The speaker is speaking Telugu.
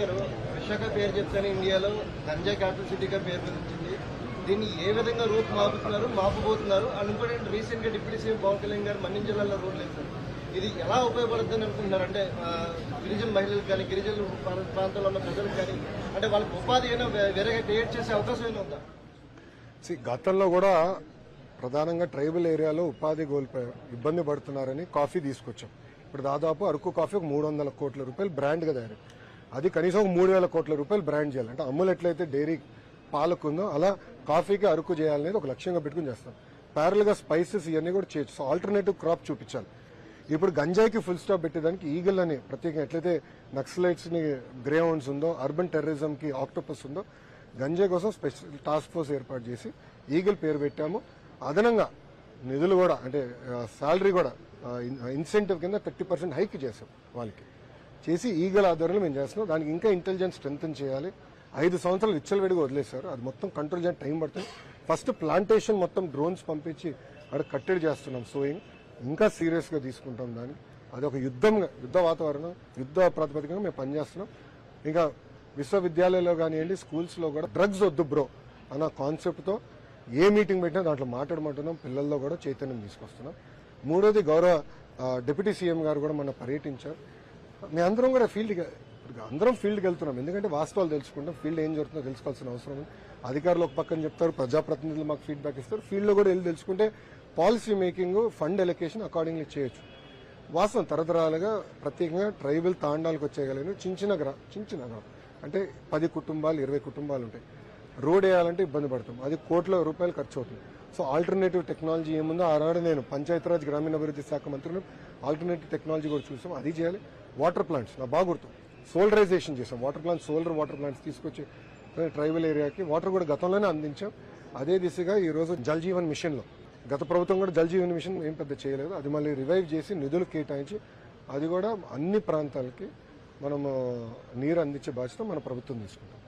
గారు విశాఖ పేరు చెప్తానే ఇండియాలో గంజా క్యాపిటల్ సిటీగా పేరు పొందించింది దీన్ని ఏ విధంగా రూపు మాపుతున్నారు మాపబోతున్నారు? అనుకుంటే రీసెంట్గా రీసెంట్గా డిప్యూటీ సీఎం పవన్ కళ్యాణ్ గారు మన్యం జిల్లాలో రోడ్లు వేశారు ఇది ఎలా ఉపయోగపడుతుందని అనుకుంటున్నారు? అంటే గిరిజన మహిళలకు కానీ గిరిజన ప్రాంతంలో ప్రాంతాల్లో ఉన్న ప్రజలకు కానీ అంటే వాళ్ళకి ఉపాధి అయినా వేరే వేరేగా క్రియేట్ చేసే అవకాశం అయినా ఉందా? గతంలో కూడా ప్రధానంగా ట్రైబల్ ఏరియాలో ఉపాధి కోల్పోయారు ఇబ్బంది పడుతున్నారని కాఫీ తీసుకొచ్చాం. ఇప్పుడు దాదాపు అరకు కాఫీ ఒక మూడు వందల కోట్ల రూపాయలు బ్రాండ్గా తయారు అది కనీసం మూడు వేల కోట్ల రూపాయలు బ్రాండ్ చేయాలి. అంటే అమ్ములు ఎట్లయితే డైరీ పాలకుందో అలా కాఫీకి అరకు చేయాలనేది ఒక లక్ష్యంగా పెట్టుకుని చేస్తాం. ప్యారల్గా స్పైసెస్ ఇవన్నీ కూడా చేయొచ్చు సో ఆల్టర్నేటివ్ క్రాప్ చూపించాలి. ఇప్పుడు గంజాయికి ఫుల్ స్టాప్ పెట్టేదానికి ఈగల్ అని ప్రత్యేకంగా ఎట్లయితే నక్సలైట్స్ని గ్రేహౌండ్స్ ఉందో అర్బన్ టెర్రరిజం కి ఆక్టోపస్ ఉందో గంజాయి కోసం స్పెషల్ టాస్క్ ఫోర్స్ ఏర్పాటు చేసి ఈగల్ పేరు పెట్టాము. అదనంగా నిధులు కూడా అంటే శాలరీ కూడా ఇన్సెంటివ్ కింద థర్టీ పర్సెంట్ హైక్ చేసాం వాళ్ళకి. చేసి ఈగల ఆధ్వర్యంలో మేము చేస్తున్నాం. దానికి ఇంకా ఇంటెలిజెన్స్ స్ట్రెంగ్తన్ చేయాలి. ఐదు సంవత్సరాలు విచ్చలవిడిగా వదిలేశారు. అది మొత్తం కంట్రోల్ చేయడానికి టైం పడుతుంది. ఫస్ట్ ప్లాంటేషన్ మొత్తం డ్రోన్స్ పంపించి అక్కడ కట్టడి చేస్తున్నాం సోయింగ్ ఇంకా సీరియస్గా తీసుకుంటాం దాన్ని. అది ఒక యుద్ధంగా యుద్ధ వాతావరణం యుద్ధ ప్రాతిపదికగా మేము పనిచేస్తున్నాం. ఇంకా విశ్వవిద్యాలయాల్లో కానివ్వండి స్కూల్స్లో కూడా డ్రగ్స్ వద్దు బ్రో అన్న కాన్సెప్ట్తో ఏ మీటింగ్ పెట్టినా దాంట్లో మాట్లాడమంటున్నాం. పిల్లల్లో కూడా చైతన్యం తీసుకొస్తున్నాం. మూడోది గౌరవ డిప్యూటీ సీఎం గారు కూడా మన పర్యటించారు. మేము అందరం కూడా ఫీల్డ్కి ఇప్పుడు అందరం ఫీల్డ్కి వెళ్తున్నాం. ఎందుకంటే వాస్తవాలు తెలుసుకుంటాం. ఫీల్డ్ ఏం జరుగుతుందో తెలుసుకోవాల్సిన అవసరం ఉంది. అధికారులు ఒక పక్కన చెప్తారు ప్రజాప్రతినిధులు మాకు ఫీడ్బ్యాక్ ఇస్తారు. ఫీల్డ్లో కూడా వెళ్ళి తెలుసుకుంటే policy making fund allocation accordingly చేయొచ్చు. వాస్తవం తరతరాలుగా ప్రత్యేకంగా ట్రైబల్ తాండాలకు వచ్చేయగలిగిన చిన్న చిన్న గ్రా చిన్న చిన్న అంటే పది కుటుంబాలు ఇరవై కుటుంబాలు ఉంటాయి. రోడ్ వేయాలంటే ఇబ్బంది పడతాం. అది కోట్ల రూపాయలు ఖర్చు అవుతుంది. సో ఆల్టర్నేటివ్ టెక్నాలజీ ఏముందో ఆనాడు నేను పంచాయతీరాజ్ గ్రామీణాభివృద్ధి శాఖ మంత్రులు ఆల్టర్నేటివ్ టెక్నాలజీ కూడా చూసాం. అది చేయాలి. వాటర్ ప్లాంట్స్ నా బాగా గుర్తు. సోలరైజేషన్ చేసాం water plants solar water plants తీసుకొచ్చి ట్రైబల్ ఏరియాకి వాటర్ కూడా గతంలోనే అందించాం. అదే దిశగా ఈరోజు జల్ జీవన్ మిషన్లో గత ప్రభుత్వం కూడా జల్ జీవన్ మిషన్ ఏం పెద్ద చేయలేదు. అది మళ్ళీ రివైవ్ చేసి నిధులు కేటాయించి అది కూడా అన్ని ప్రాంతాలకి మనము నీరు అందించే బాధ్యత మన ప్రభుత్వం తీసుకుంటాం